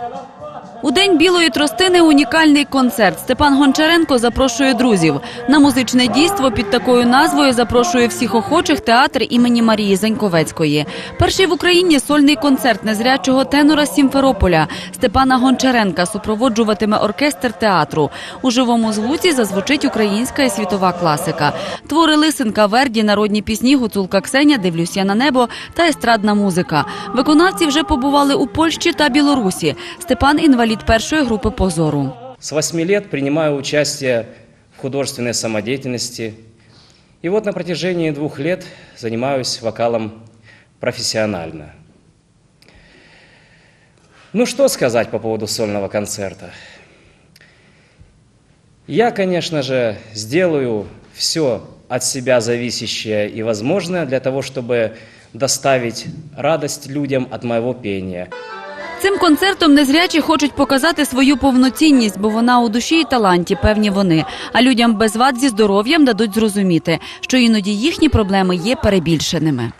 Stella. У день білої тростини унікальний концерт. Степан Гончаренко запрошує друзів на музичне дійство під такою назвою. Запрошує всіх охочих театр імені Марії Заньковецької. Перший в Україні сольний концерт незрячого тенора Сімферополя Степана Гончаренка супроводжуватиме оркестр театру. У живому звуці зазвучить українська і світова класика. Твори Лисенка, Верді, народні пісні, Гуцулка Ксеня, Дивлюсь я на небо та естрадна музика. Виконавці вже побували у Польщі та Білорусі. Степан інвалід першої групи позору. С 8 лет принимаю участие в художественной самодеятельности. И вот на протяжении двух лет занимаюсь вокалом профессионально. Ну что сказать по поводу сольного концерта? Я, конечно же, сделаю все от себя зависящее и возможное для того, чтобы доставить радость людям от моего пения. Цим концертом незрячі хочуть показати свою повноцінність, бо вона у душі і таланті, певні вони. А людям без вад зі здоров'ям дадуть зрозуміти, що іноді їхні проблеми є перебільшеними.